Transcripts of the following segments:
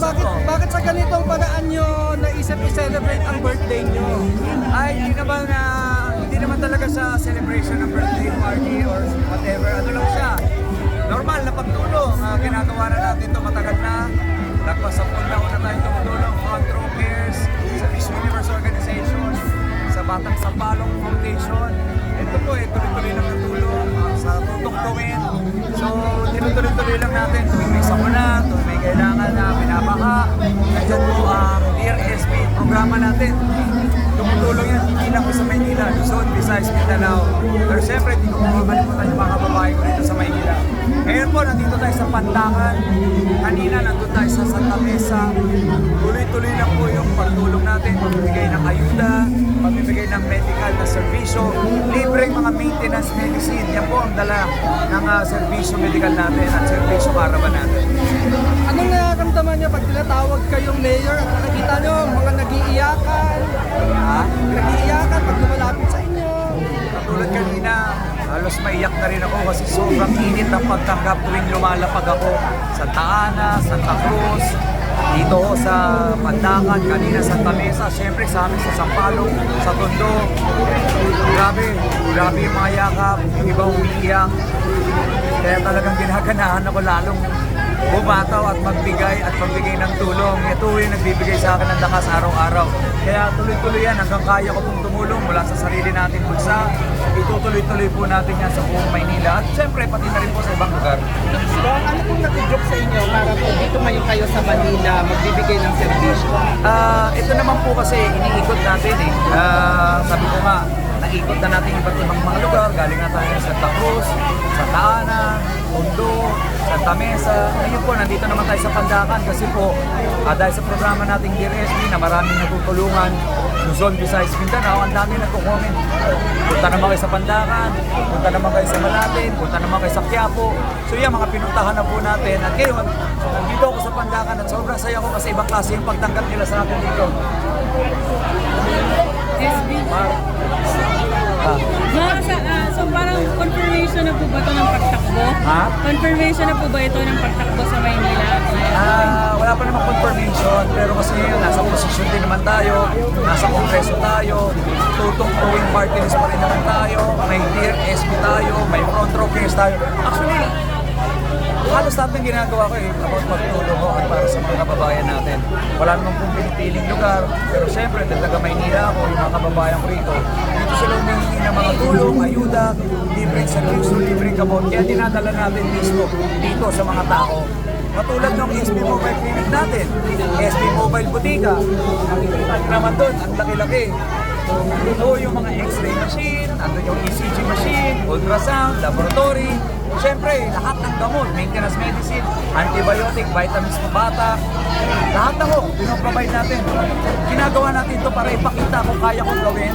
bakit, po. bakit sa ganitong paraan nyo naisip i-celebrate ang birthday nyo? Ay, hindi naman, ah, hindi naman talaga sa celebration ng birthday party or whatever. Ano lang siya. Normal na pagtulong. Ah, ginagawa na natin to matagal na. Nagpas sa taon na tayo tumutulong. Front Row Cares, sa Miss Universe Organization, sa Batang Sampalong Foundation. Ito po eh, tuloy-tuloy lang natulong ah, sa tutok gawin. So, tinutuloy-tuloy lang natin. Tuwing may sakuna, tuwing may kailangan na pinapaka. Nandiyan po ang Dear programa natin. Tumutulong yan, hindi lang sa Maynila, Luzon, Visayas, Mindanao. Pero siyempre, hindi ko makakalimutan yung mga babae ko dito sa Maynila. Tayo sa Pandangan. Kanina, nandun tayo sa Santa Mesa. Tuloy-tuloy lang po yung pagtulong natin, pamibigay ng ayuda, pamibigay ng medical na serbisyo, libreng mga maintenance medicine. Yan po ang dala ng uh, serbisyo medical natin at serbisyo karaban natin. Anong nararamdaman nyo pag tinatawag kayong mayor at nakikita nyo mga nagiiyakan? Ha? Nagiiyakan pag lumalapit sa inyo. Katulad kanina, halos maiyak na rin ako kasi sobrang init ang pagtanggap tuwing lumalapag ako sa Taana, Santa Cruz, dito sa Pandakan, kanina sa Tamesa, syempre sa amin sa Sampalong, sa Tondo. Grabe, grabe yung mga yakap, yung iba umiiyak. Kaya talagang ginaganahan ako lalong bumataw at magbigay at magbigay ng tulong. Ito yung nagbibigay sa akin ng lakas araw-araw. Kaya tuloy-tuloy yan hanggang kaya ko pong tumulong mula sa sarili natin bulsa. Itutuloy-tuloy po natin yan sa buong Maynila at syempre pati na rin po sa ibang lugar. Ano pong natidrop sa kayo sa Manila magbibigay ng serbisyo? Ah, ito naman po kasi iniikot natin eh. Ah, sabi ko nga, naikot na natin iba't ibang mga lugar. Galing na tayo sa Santa Cruz, sa Taana, Tondo, Santa Mesa. Ngayon po, nandito naman tayo sa Pandakan kasi po, ah, dahil sa programa nating DRSB na maraming natutulungan, Luzon, Visayas, Mindanao, ang dami nagko-comment. Punta naman kayo sa Pandakan, punta naman kayo sa Malatin, punta naman kayo sa Quiapo. So yan, mga pinuntahan na po natin. At ngayon, nandito ako sa Pandakan at sobrang saya ko kasi ibang klase yung pagtanggap nila sa akin dito. SB. Mar- Ah, Mga sa, ah, so parang confirmation na po ba ito ng pagtakbo? Ha? Confirmation na po ba ito ng pagtakbo sa Maynila? Ah, wala pa namang confirmation, pero kasi yun, nasa posisyon din naman tayo, nasa kongreso tayo, tutong towing party list pa rin naman tayo, may Dear SB tayo, may front row case tayo. Actually, halos lahat ng ginagawa ko eh, about pagtulong ko at para sa mga kababayan natin. Wala namang pong pinipiling lugar, pero syempre, dahil taga Maynila ako, yung mga kababayan ko rito, dito sila humihingi ng mga tulong, ayuda, libreng servisyo, libreng gamot, kaya dinadala natin mismo dito sa mga tao. Katulad ng SB Mobile Clinic natin, SB Mobile Botica, nakikita naman doon, ang laki-laki. Ito yung mga x-ray machine, andun yung ECG machine, ultrasound, laboratory. Siyempre, lahat ng gamot, maintenance medicine, antibiotic, vitamins sa bata, lahat na ho, pinoprovide natin. Ginagawa natin ito para ipakita kung kaya kong gawin,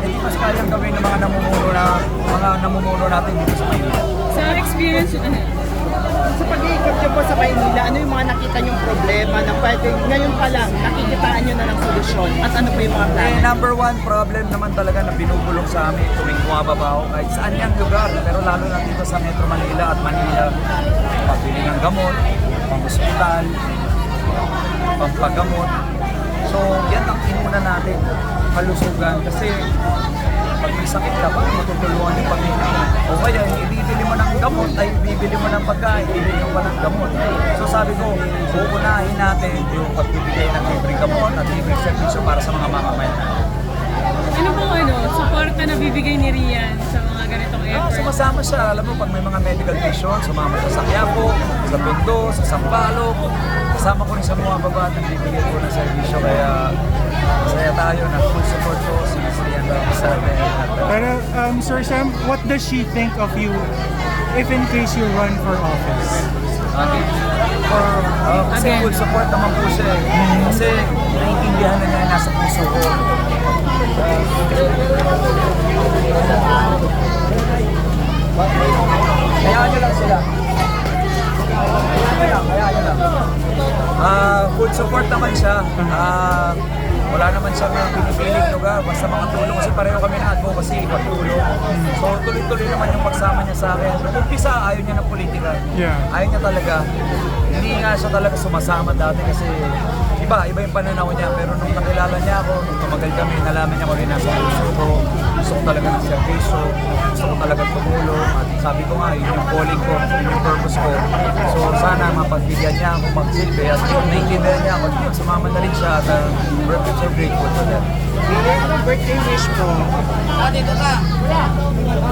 hindi mas kayang gawin ng mga namumuno na mga namumuno natin dito sa Maynila. Sa experience, ano, Sa pag-iikot nyo po sa Maynila, ano yung mga nakita nyong problema na pwede ngayon pa lang nakikitaan nyo na ng solusyon? At ano po yung mga Eh, plano? number one problem naman talaga na binubulong sa amin tuwing bumababa ako kahit saan yung lugar, pero lalo na dito sa Metro Manila at Manila, pabili ng gamot, pang ospital, pampagamot. So, yan ang inuna natin, kalusugan. Kasi pag may sakit ka, paano matutulungan yung pamilya? O kaya, ibibili mo ng gamot, ay ibibili mo ng pagkain, ibibili mo pa ng gamot. So sabi ko, uunahin natin yung pagbibigay ng libreng gamot at libreng servisyo para sa mga mamamayan natin. ano pong ano, suporta na bibigay ni Rian sa Sumasama siya, alam mo, pag may mga medical mission, sumama siya sa Quiapo, sa Tondo, sa Sampaloc. Kasama ko rin sa mga baba at nagbibigay ko ng servisyo. Kaya masaya tayo na full support ko si Ms. Rian Ramisabe. At uh, Pero, um, Sir Sam, what does she think of you if in case you run for office? Okay. For, uh, kasi Again. full support naman po siya eh. Kasi naiintindihan na niya na nasa puso ko. Kaya nyo lang sila. Kaya, kaya nyo lang. Ah, full support naman siya. Ah, wala naman siyang uh, pinipiling lugar. Basta makatulong kasi pareho kami na advocacy, pagtulong. So tuloy-tuloy naman yung pagsama niya sa akin. Nung umpisa, ayaw niya ng politika. Yeah. Ayaw niya talaga. Hindi nga siya talaga sumasama dati kasi iba, iba yung pananaw niya. Pero nung nakilala niya ako, nung tumagal kami, nalaman niya kung rin nasa puso ko. Gusto ko talaga ng servisyo. Gusto ko talaga tumulong. At sabi ko nga, yun yung calling ko, yun yung purpose ko. So sana mapagbigyan niya ako magsilbi. At yun, naiintindihan niya ako. Yun, sumama na rin siya. At uh, we're so grateful for that. Mayor, anong birthday wish mo?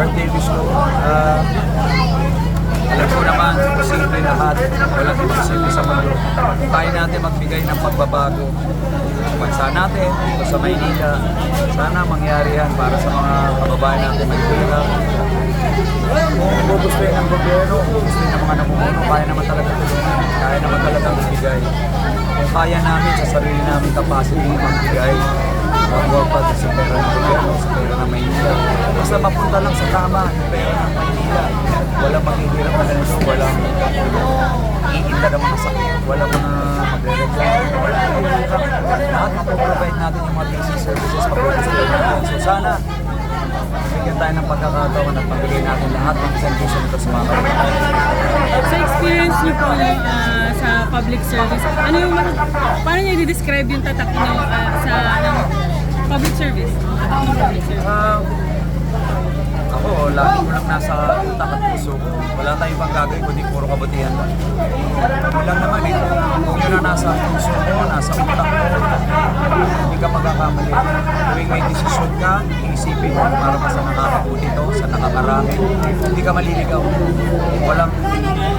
birthday wish ko. Ah, alam ko naman, posible lahat. Walang imposible sa mundo. Kaya natin magbigay ng pagbabago sa bansa natin, dito sa Maynila. Sana mangyari yan para sa mga kababayan natin may pera. Kung gugustuhin ng gobyerno, kung gugustuhin ng mga namumuno, kaya naman talaga. Kaya naman talaga magbigay. Kung kaya namin sa sarili namin capacity magbigay, pa sa pera ng gobyerno, sa pera ng Maynila. Basta mapunta lang sa tama yung pera ng Maynila. Walang maghihirap na ganito, walang iinda ng mga sakit, walang mga magre-reklamo, wala Lahat mapoprovide natin yung mga basic services pag gusto natin. So sana, bigyan tayo ng pagkakataon at pabigay natin lahat ng services nito sa mga kababayan. Sa experience niyo po ah, sa public service, ano yung, paano niyo i-describe yung tatak niyo ah, sa ng public service? Tatak ng public service. Um, ako, lagi ko lang nasa utak at puso ko. Wala tayong ibang gagawin kundi puro kabutihan lang. Yun lang naman eh. Kung yun na nasa puso ko, nasa utak ko, hindi ka magkakamali. Tuwing may desisyon ka, iisipin mo para pa sa nakakabuti to, sa nakakarami. Hindi ka maliligaw. Walang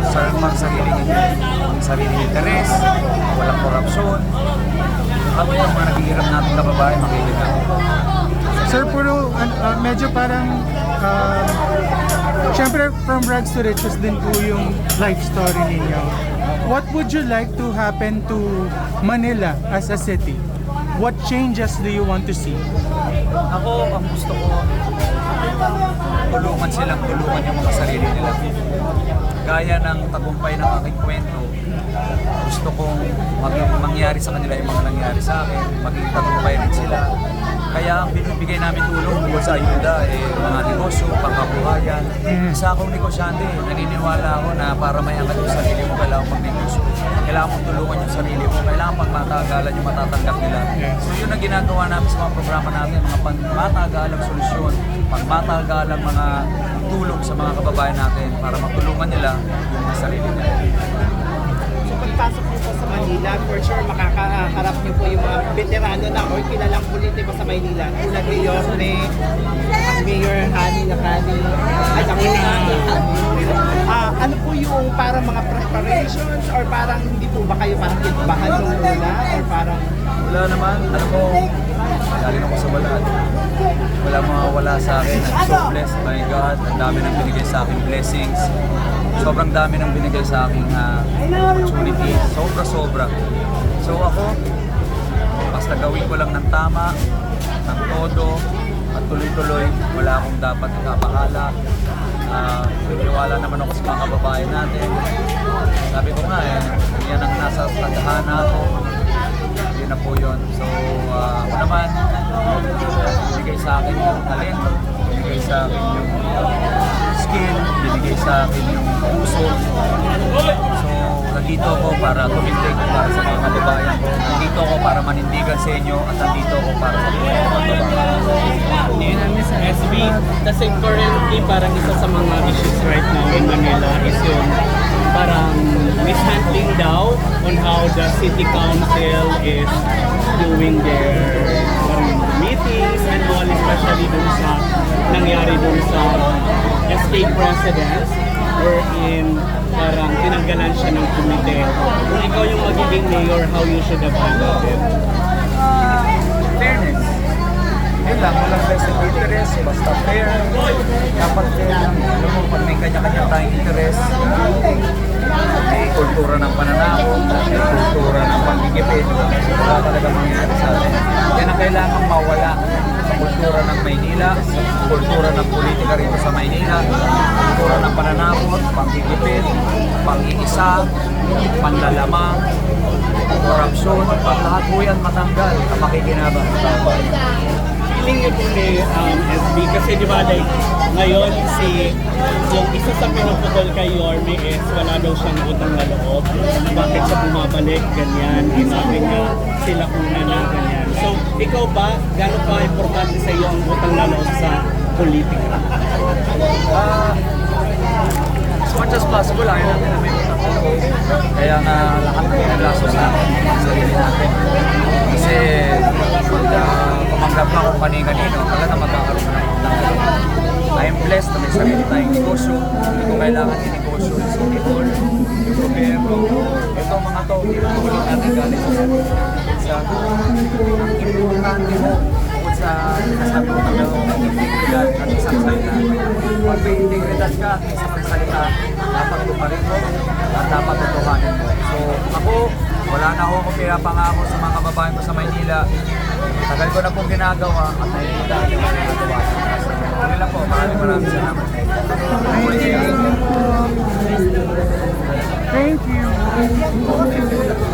sa pang sariling sariling interes, walang korupsyon. At mga naghihirap natin kababayan, makikita mo. Sir, puro ah, medyo parang um, Siyempre, from rags to riches din po yung life story ninyo. What would you like to happen to Manila as a city? What changes do you want to see? Ako, ang gusto ko, tulungan silang tulungan yung mga sarili nila. Gaya ng tagumpay ng aking kwento, gusto kong maging mangyari sa kanila yung mga nangyari sa akin, maging tagumpay rin sila. Kaya ang binibigay namin tulong bukod sa ayuda, eh, mga negosyo, pangkabuhayan. Isa akong negosyante, naniniwala ako na para may angat yung sarili mo, kailangan magnegosyo. Kailangan mong tulungan yung sarili mo, kailangan pag matagalan yung matatanggap nila. So yun ang ginagawa namin sa mga programa natin, mga pang matagalang solusyon, pang matagalang mga tulong sa mga kababayan natin para matulungan nila yung sarili nila. So pagpasok niyo po sa Manila, for sure makakaharap niyo po yung mga veterano na or kilalang politiko sa Maynila. Tulad ni Yorme, Mayor Hani Nakani, at ako na. Ah, ano po yung parang mga preparations or parang hindi po ba kayo parang kitbahan nung una or parang Wala naman, alam mo, galing ako sa wala. Wala mga wala sa akin. I'm so blessed, my God. Ang dami nang binigay sa akin blessings. Sobrang dami nang binigay sa akin uh, opportunity. Sobra-sobra. So ako, basta gawin ko lang ng tama, ng todo, at tuloy-tuloy. Wala akong dapat ikabahala. Uh, Niniwala naman ako sa mga kababayan natin. Sabi ko nga eh, yan ang nasa tadhana ko yun na po yun. So, ah, ako naman, binigay sa akin yung talento, binigay sa akin yung skill, binigay sa akin yung puso. So, nandito ako para tumindig para sa mga kababayan ko. Nandito ako para manindigan sa inyo at nandito ako para sa mga kababayan. SB, kasi currently parang isa sa mga issues right now in Manila is yung on how the city council is doing their parang meetings and all, especially dun sa nangyari dun sa estate presidents wherein parang tinanggalan siya ng komite. Kung ikaw yung magiging mayor, how you should have handled it? fairness. Yun lang, walang vested interest, basta fair. Dapat fair lang. Alam mo, pag may kanya-kanya tayong interest, may kultura ng pananakot, may kultura ng pagigipit, wala talaga mangyayari sa atin. Yan ang kailangan mawala sa kultura ng Maynila, sa kultura ng politika rito sa Maynila, kultura ng pananakot, panggigipit, pang-iisa, panlalamang, korupsyon, at po yan matanggal ang makikinabang. Feeling niyo po um, SB kasi di ba like ngayon si yung isa sa pinupukol kay Yorme is wala daw siyang utang na loob. Bakit siya bumabalik, ganyan. Sabi niya sila una na, ganyan. So, ikaw ba, gano'n pa importante sa iyo ang utang na loob sa politika? Ah, as much as possible, ayaw natin na may utang na loob. Kaya nga lahat ng ginagasos natin sa natin. Kasi pag uh, pumanggap ka kung kani-kanino, talaga magkakaroon ka ng utang na loob. I'm blessed na may sarili tayong negosyo. Hindi ko kailangan yung City Hall, yung gobyerno. Ito mga to, tinutulong natin galing sa sa importante mo bukod sa sinasabi mo ng integridad at isang salita. Pag may integridad ka, isang salita, dapat tumarin mo at dapat tutuhanin mo. So ako, wala na ako akong pinapangako sa mga kababayan ko sa Maynila. Tagal ko na pong ginagawa at nakikita ko yung ginagawa. Ano lang po, maraming maraming salamat. Thank you.